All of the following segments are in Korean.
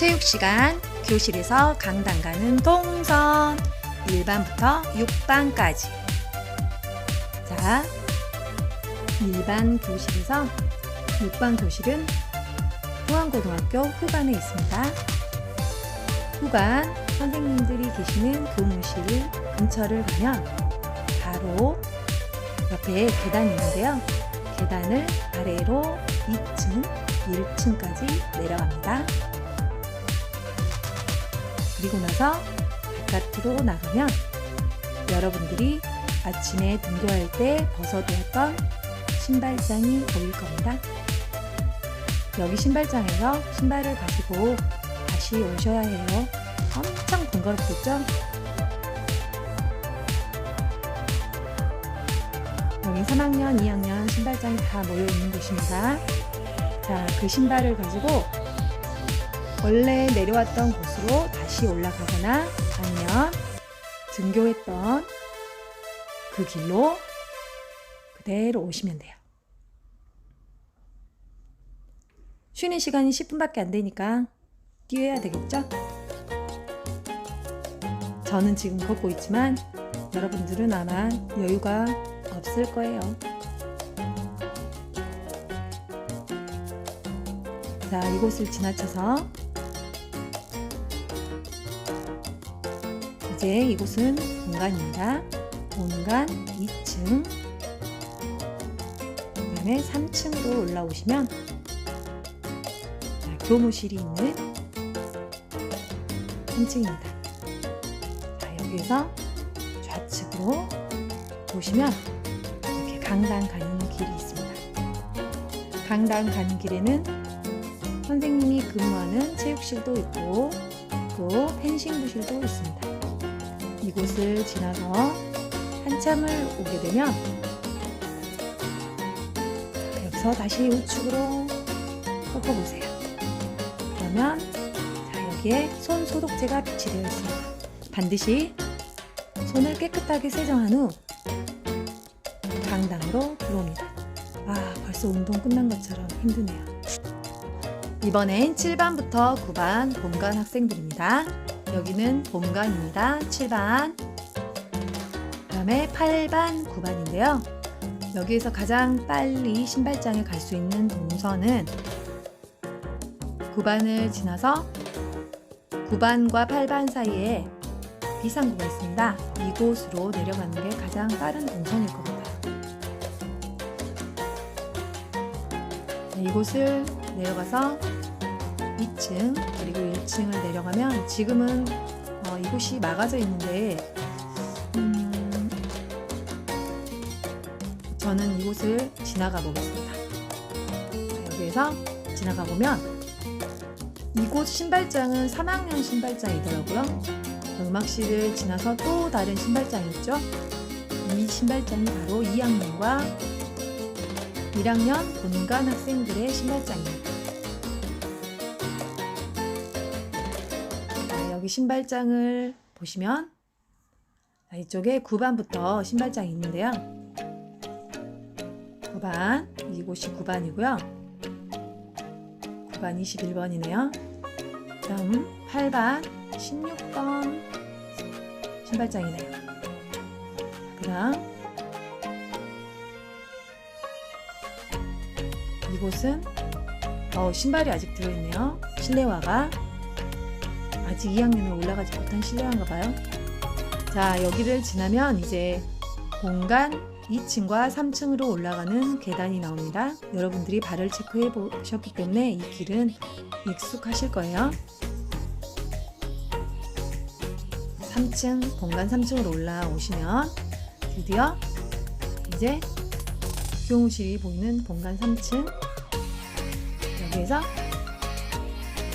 체육 시간 교실에서 강당 가는 동선 1반부터 6반까지 자, 1반 교실에서 6반 교실은 후안고등학교 후반에 있습니다. 후반 선생님들이 계시는 교무실 근처를 가면 바로 옆에 계단이 있는데요. 계단을 아래로 2층, 1층까지 내려갑니다. 그리고 나서 바깥으로 나가면 여러분들이 아침에 등교할 때 벗어두었던 신발장이 보일 겁니다. 여기 신발장에서 신발을 가지고 다시 오셔야 해요. 엄청 번거롭겠죠? 여기 3학년, 2학년 신발장이 다 모여 있는 곳입니다. 자, 그 신발을 가지고 원래 내려왔던 곳으로 다시 올라가거나 아니면 등교했던 그 길로 그대로 오시면 돼요. 쉬는 시간이 10분밖에 안 되니까 뛰어야 되겠죠? 저는 지금 걷고 있지만 여러분들은 아마 여유가 없을 거예요. 자, 이곳을 지나쳐서 이제 이곳은 본관입니다. 본관 2층, 그 다음에 3층으로 올라오시면 자, 교무실이 있는 3층입니다. 자, 여기에서 좌측으로 보시면 이렇게 강당 가는 길이 있습니다. 강당 가는 길에는 선생님이 근무하는 체육실도 있고 또 펜싱부실도 있습니다. 이곳을 지나서 한참을 오게 되면 여기서 다시 우측으로 꺾어보세요. 그러면 자, 여기에 손 소독제가 비치되어 있습니다. 반드시 손을 깨끗하게 세정한 후 강당으로 들어옵니다. 아, 벌써 운동 끝난 것처럼 힘드네요. 이번엔 7반부터 9반 본관 학생들입니다. 여기는 본관입니다. 7반. 그 다음에 8반, 9반인데요. 여기에서 가장 빨리 신발장에 갈 수 있는 동선은 9반을 지나서 9반과 8반 사이에 비상구가 있습니다. 이곳으로 내려가는 게 가장 빠른 동선일 것 같아요. 네, 이곳을 내려가서 2층 그리고 1층을 내려가면 지금은 어, 이곳이 막아져 있는데 음, 저는 이곳을 지나가 보겠습니다. 자, 여기에서 지나가 보면 이곳 신발장은 3학년 신발장이더라고요. 음악실을 지나서 또 다른 신발장이 있죠. 이 신발장이 바로 2학년과 1학년 본관 학생들의 신발장입니다. 여기 신발장을 보시면 자, 이쪽에 9반부터 신발장이 있는데요. 9반, 이곳이 9반이고요. 9반 21번이네요. 다음 8반 16번 신발장이네요. 그 다음 이곳은 어, 신발이 아직 들어있네요. 실내화가 아직 2학년에 올라가지 못한 실내화인가 봐요. 자 여기를 지나면 이제 공간 2층과 3층으로 올라가는 계단이 나옵니다. 여러분들이 발을 체크해 보셨기 때문에 이 길은 익숙하실 거예요. 3층, 본관 3층으로 올라오시면 드디어 이제 교무실이 보이는 본관 3층 여기에서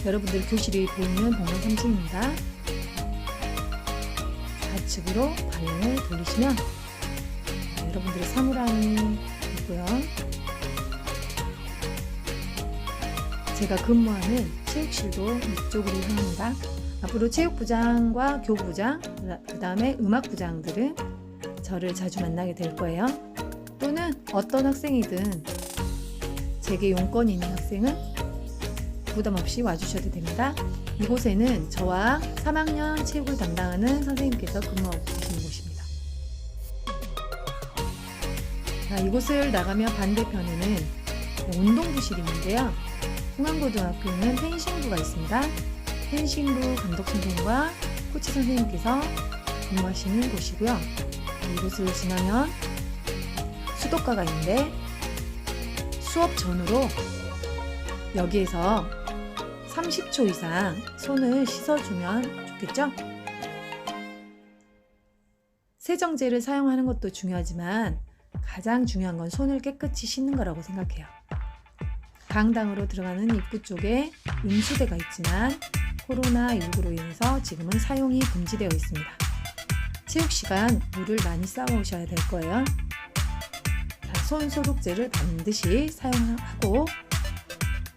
여러분들 교실이 보이는 본관 3층입니다. 좌측으로 방향을 돌리시면 여러분들의 사물함이 있고요. 제가 근무하는 체육실도 이쪽으로 향합니다. 앞으로 체육부장과 교부장, 그 다음에 음악부장들은 저를 자주 만나게 될 거예요. 또는 어떤 학생이든 제게 용건이 있는 학생은 부담 없이 와주셔도 됩니다. 이곳에는 저와 3학년 체육을 담당하는 선생님께서 근무하고 계시는 곳입니다. 자, 이곳을 나가면 반대편에는 운동부실이 있는데요. 흥안고등학교는 펜싱부가 있습니다. 펜싱부 감독 선생님과 코치 선생님께서 근무하시는 곳이고요. 이곳을 지나면 수도가가 있는데 수업 전후로 여기에서 30초 이상 손을 씻어주면 좋겠죠? 세정제를 사용하는 것도 중요하지만 가장 중요한 건 손을 깨끗이 씻는 거라고 생각해요. 강당으로 들어가는 입구 쪽에 음수대가 있지만 코로나19로 인해서 지금은 사용이 금지되어 있습니다. 체육 시간 물을 많이 쌓아 오셔야 될 거예요. 자, 손 소독제를 반드시 사용하고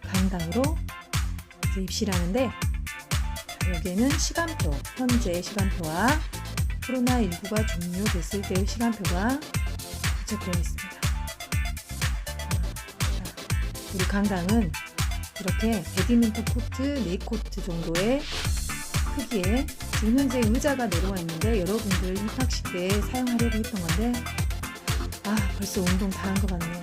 강당으로 입실하는데 자, 여기에는 시간표, 현재 시간표와 코로나19가 종료됐을 때의 시간표가 부착되어 있습니다. 자, 우리 강당은 이렇게 배드민턴 코트 4코트 정도의 크기에 지금 현재 의자가 내려와 있는데 여러분들 입학식 때 사용하려고 했던 건데 아 벌써 운동 다 한 것 같네요.